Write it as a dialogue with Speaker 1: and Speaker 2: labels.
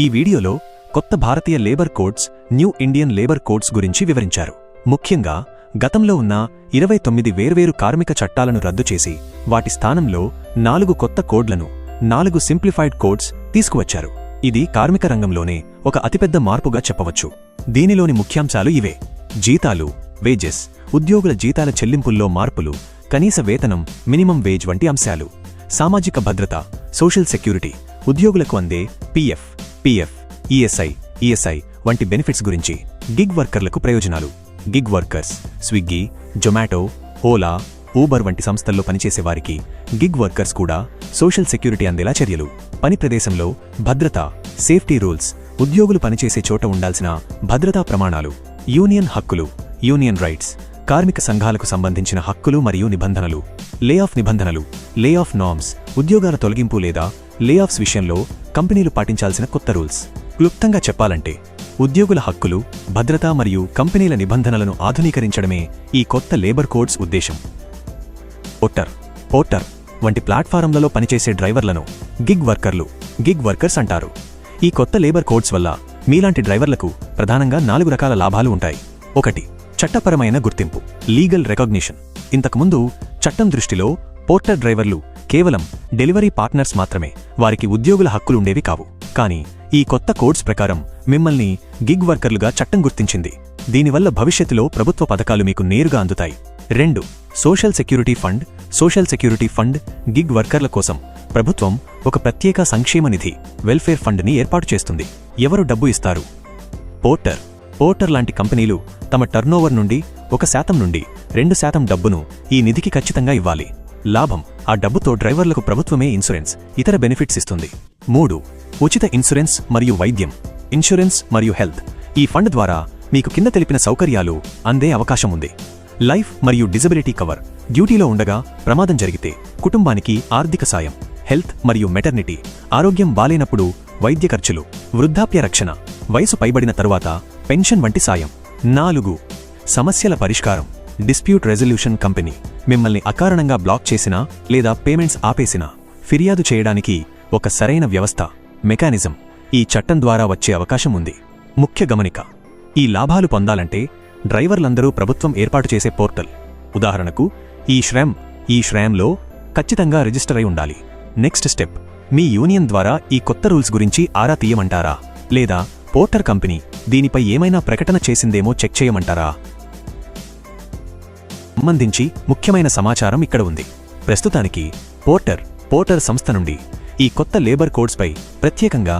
Speaker 1: ఈ వీడియోలో కొత్త భారతీయ labour codes new Indian labour codes గురించి వివరించారు. ముఖ్యంగా గతంలో ఉన్న ఇరవై తొమ్మిది వేర్వేరు కార్మిక చట్టాలను రద్దు చేసి వాటి స్థానంలో నాలుగు కొత్త కోడ్లను నాలుగు సింప్లిఫైడ్ కోడ్స్ తీసుకువచ్చారు. ఇది కార్మిక రంగంలోనే ఒక అతిపెద్ద మార్పుగా చెప్పవచ్చు. దీనిలోని ముఖ్యాంశాలు ఇవే. జీతాలు వేజెస్ ఉద్యోగుల జీతాల చెల్లింపుల్లో మార్పులు కనీస వేతనం మినిమం వేజ్ వంటి అంశాలు. సామాజిక భద్రత సోషల్ సెక్యూరిటీ ఉద్యోగులకు అందే పీఎఫ్ పిఎఫ్ ఈఎస్ఐ ఈఎస్ఐ వంటి బెనిఫిట్స్ గురించి గిగ్ వర్కర్లకు ప్రయోజనాలు. Gig workers Swiggy Zomato Ola Uber వంటి సంస్థల్లో పనిచేసే వారికి గిగ్ వర్కర్స్ కూడా సోషల్ సెక్యూరిటీ అందేలా చర్యలు. పని ప్రదేశంలో భద్రత సేఫ్టీ రూల్స్ ఉద్యోగులు పనిచేసే చోట ఉండాల్సిన భద్రతా ప్రమాణాలు యూనియన్ హక్కులు యూనియన్ రైట్స్ కార్మిక సంఘాలకు సంబంధించిన హక్కులు మరియు నిబంధనలు లే ఆఫ్ నిబంధనలు లే ఆఫ్ నామ్స్ ఉద్యోగాల తొలగింపు లేదా లే ఆఫ్స్ విషయంలో కంపెనీలు పాటించాల్సిన కొత్త రూల్స్. క్లుప్తంగా చెప్పాలంటే ఉద్యోగుల హక్కులు భద్రత మరియు కంపెనీల నిబంధనలను ఆధునీకరించడమే ఈ కొత్త లేబర్ కోడ్స్ ఉద్దేశం. ఓటర్ పోర్టర్ వంటి ప్లాట్ఫారంలలో పనిచేసే డ్రైవర్లను గిగ్ వర్కర్లు గిగ్ వర్కర్స్ అంటారు. ఈ కొత్త లేబర్ కోడ్స్ వల్ల మీలాంటి డ్రైవర్లకు ప్రధానంగా నాలుగు రకాల లాభాలు ఉంటాయి. ఒకటి చట్టపరమైన గుర్తింపు లీగల్ రికగ్నిషన్. ఇంతకుముందు చట్టం దృష్టిలో పోర్టర్ డ్రైవర్లు కేవలం డెలివరీ పార్ట్నర్స్ మాత్రమే. వారికి ఉద్యోగుల హక్కులుండేవి కావు. కానీ ఈ కొత్త కోడ్స్ ప్రకారం మిమ్మల్ని గిగ్ వర్కర్లుగా చట్టం గుర్తించింది. దీనివల్ల భవిష్యత్తులో ప్రభుత్వ పథకాలు మీకు నేరుగా అందుతాయి. రెండు social security fund. Social security fund gig వర్కర్ల కోసం ప్రభుత్వం ఒక ప్రత్యేక సంక్షేమ నిధి వెల్ఫేర్ ఫండ్ని ఏర్పాటు చేస్తుంది. ఎవరు డబ్బు ఇస్తారు? పోర్టర్. పోర్టర్ లాంటి కంపెనీలు తమ టర్నోవర్ నుండి ఒక శాతం నుండి రెండు శాతం డబ్బును ఈ నిధికి ఖచ్చితంగా ఇవ్వాలి. లాభం. ఆ డబ్బుతో డ్రైవర్లకు ప్రభుత్వమే ఇన్సూరెన్స్ ఇతర బెనిఫిట్స్ ఇస్తుంది. మూడు ఉచిత ఇన్సూరెన్స్ మరియు వైద్యం. ఇన్సూరెన్స్ మరియు హెల్త్. ఈ ఫండ్ ద్వారా మీకు కింద తెలిపిన సౌకర్యాలు అందే అవకాశం ఉంది. లైఫ్ మరియు డిజబిలిటీ కవర్. డ్యూటీలో ఉండగా ప్రమాదం జరిగితే కుటుంబానికి ఆర్థిక సాయం హెల్త్ మరియు మెటర్నిటీ ఆరోగ్యం బాలేనప్పుడు వైద్య ఖర్చులు వృద్ధాప్య రక్షణ వయసు పైబడిన తరువాత పెన్షన్ వంటి సాయం. నాలుగు సమస్యల పరిష్కారం. Dispute resolution company. మిమ్మల్ని అకారణంగా బ్లాక్ చేసినా లేదా పేమెంట్స్ ఆపేసినా ఫిర్యాదు చేయడానికి ఒక సరైన వ్యవస్థ మెకానిజం ఈ చట్టం ద్వారా వచ్చే అవకాశం ఉంది. ముఖ్య గమనిక ఈ లాభాలు పొందాలంటే డ్రైవర్లందరూ ప్రభుత్వం ఏర్పాటు చేసే పోర్టల్. ఉదాహరణకు ఈ శ్రమ్ ఈ శ్రమ్లో ఖచ్చితంగా రిజిస్టర్ అయి ఉండాలి. నెక్స్ట్ స్టెప్ మీ యూనియన్ ద్వారా ఈ కొత్త రూల్స్ గురించి ఆరా తీయమంటారా? లేదా పోర్టర్ కంపెనీ దీనిపై ఏమైనా ప్రకటన చేసిందేమో చెక్ చేయమంటారా? సంబంధించి ముఖ్యమైన సమాచారం ఇక్కడ ఉంది. ప్రస్తుతానికి పోర్టర్ పోర్టర్ సంస్థ నుండి ఈ కొత్త లేబర్ కోడ్స్పై ప్రత్యేకంగా